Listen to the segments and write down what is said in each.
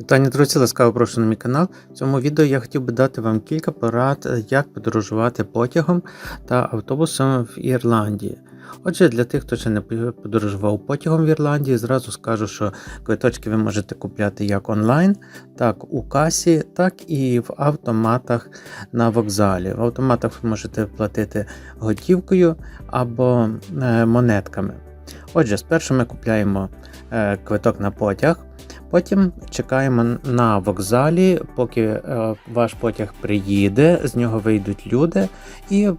Вітання, друзі, ласкаво прошу на мій канал. В цьому відео я хотів би дати вам кілька порад, е, як подорожувати потягом та автобусом в Ірландії. Отже, для тих, хто ще не подорожував потягом в Ірландії, зразу скажу, що квиточки ви можете купляти як онлайн, так у касі, так і в автоматах на вокзалі. В автоматах ви можете платити готівкою або е, монетками. Отже, спершу ми купляємо е, квиток на потяг. Потім чекаємо на вокзалі, поки е, ваш потяг приїде, з нього вийдуть люди, і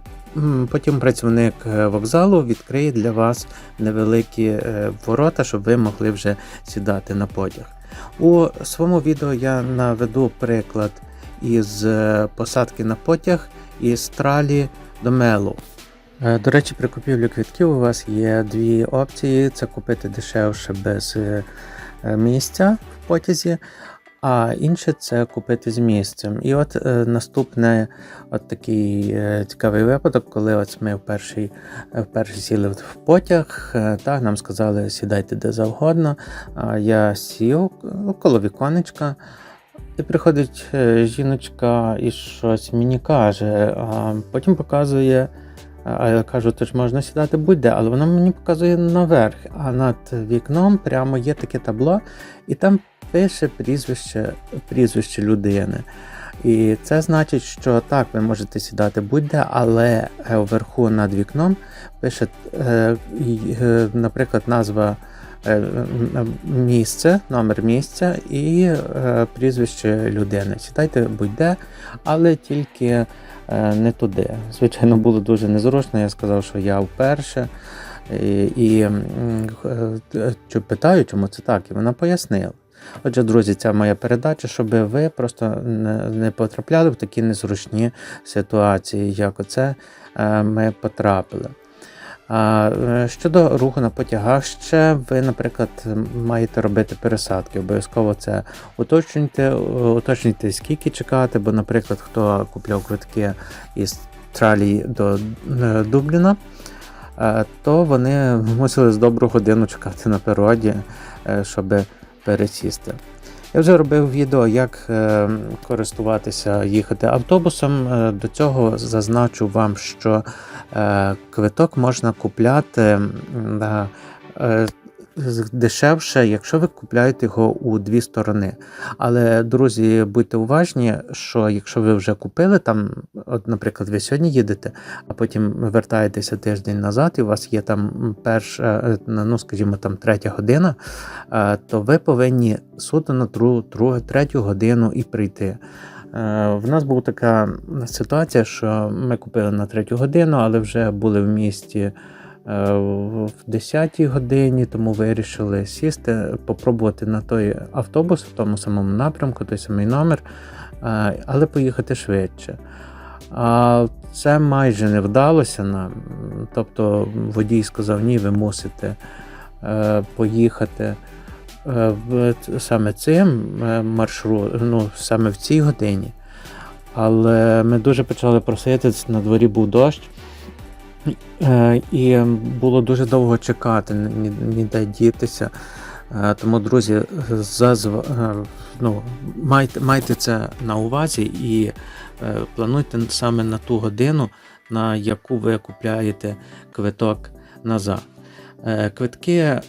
потім працівник е, вокзалу відкриє для вас невеликі е, ворота, щоб ви могли вже сідати на потяг. У своєму відео я наведу приклад із посадки на потяг із Тралі до Мелу. До речі, при купівлі квитків у вас є дві опції: це купити дешевше без місця в потязі, а інше це купити з місцем. І от е, наступне от такий е, цікавий випадок, коли от ми вперше, вперше сіли в потяг, е, так, нам сказали, сідайте де завгодно. А я сів коло віконечка. І приходить е, жіночка і щось мені каже, а потім показує. А я кажу, то можна сідати будь-де, але вона мені показує наверх, а над вікном прямо є таке табло, і там пише прізвище, прізвище людини. І це значить, що так, ви можете сідати будь-де, але е, вверху над вікном пише, е, е, наприклад, назва місце, номер місця і е, прізвище людини. Сідайте будь-де, але тільки е, не туди. Звичайно, було дуже незручно. Я сказав, що я вперше. І, і е, питаю, чому це так, і вона пояснила. Отже, друзі, це моя передача, щоб ви просто не, потрапляли в такі незручні ситуації, як оце е, ми потрапили. Е, щодо руху на потягах, ще ви, наприклад, маєте робити пересадки. Обов'язково це уточнюйте, уточнюйте, скільки чекати, бо, наприклад, хто купляв квитки із Тралії до е, Дубліна, е, то вони мусили з добру годину чекати на пероді, е, щоб пересісти. Я вже робив відео, як е, користуватися, їхати автобусом. Е, До цього зазначу вам, що е, квиток можна купляти на, дешевше, якщо ви купляєте його у дві сторони. Але, друзі, будьте уважні, що якщо ви вже купили там, от, наприклад, ви сьогодні їдете, а потім вертаєтеся тиждень назад, і у вас є там перша, е, ну скажімо, там третя година, е, то ви повинні суто на тру, тру, третю годину і прийти. Е, В нас була така ситуація, що ми купили на третю годину, але вже були в місті в 10 годині, тому вирішили сісти, попробувати на той автобус в тому самому напрямку, той самий номер, е, але поїхати швидше. Це майже не вдалося нам. Тобто водій сказав, ні, ви мусите е, поїхати е, саме цим е, маршрут, ну, саме в цій годині. Але ми дуже почали просити, на дворі був дощ. Е, І було дуже довго чекати, ні- ніде дітися. Е, Тому, друзі, зазв... е, ну, майте, майте це на увазі і плануйте саме на ту годину, на яку ви купляєте квиток назад. Квитки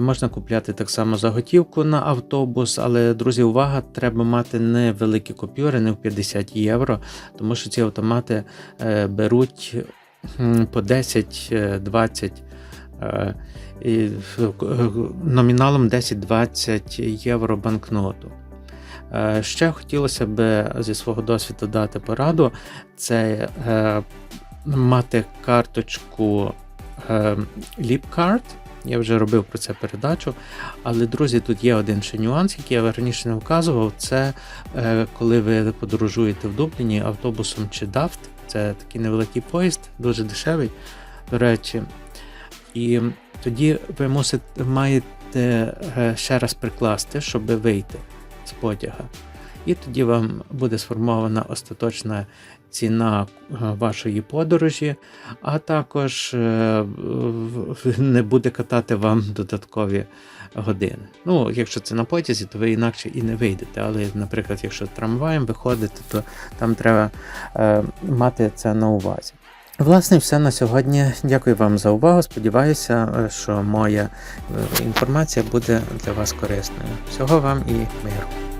можна купляти так само за готівку на автобус, але, друзі, увага, треба мати не великі купюри, не в 50 євро, тому що ці автомати беруть по 10-20 е, і, е, номіналом 10-20 євро банкноту. Е, Ще хотілося б зі свого досвіду дати пораду: це е, мати карточку е, LeapCard. Я вже робив про це передачу. Але, друзі, тут є один ще нюанс, який я раніше не вказував. Це е, коли ви подорожуєте в Дубліні автобусом чи DAFT. Це такий невеликий поїзд, дуже дешевий, до речі. І тоді ви мусите, маєте е, ще раз прикласти, щоб вийти з потяга. І тоді вам буде сформована остаточна ціна е, вашої подорожі, а також е, не буде катати вам додаткові години. Ну, якщо це на потязі, то ви інакше і не вийдете. Але, наприклад, якщо трамваєм виходите, то там треба е, мати це на увазі. Власне, все на сьогодні. Дякую вам за увагу. Сподіваюся, що моя інформація буде для вас корисною. Всього вам і миру.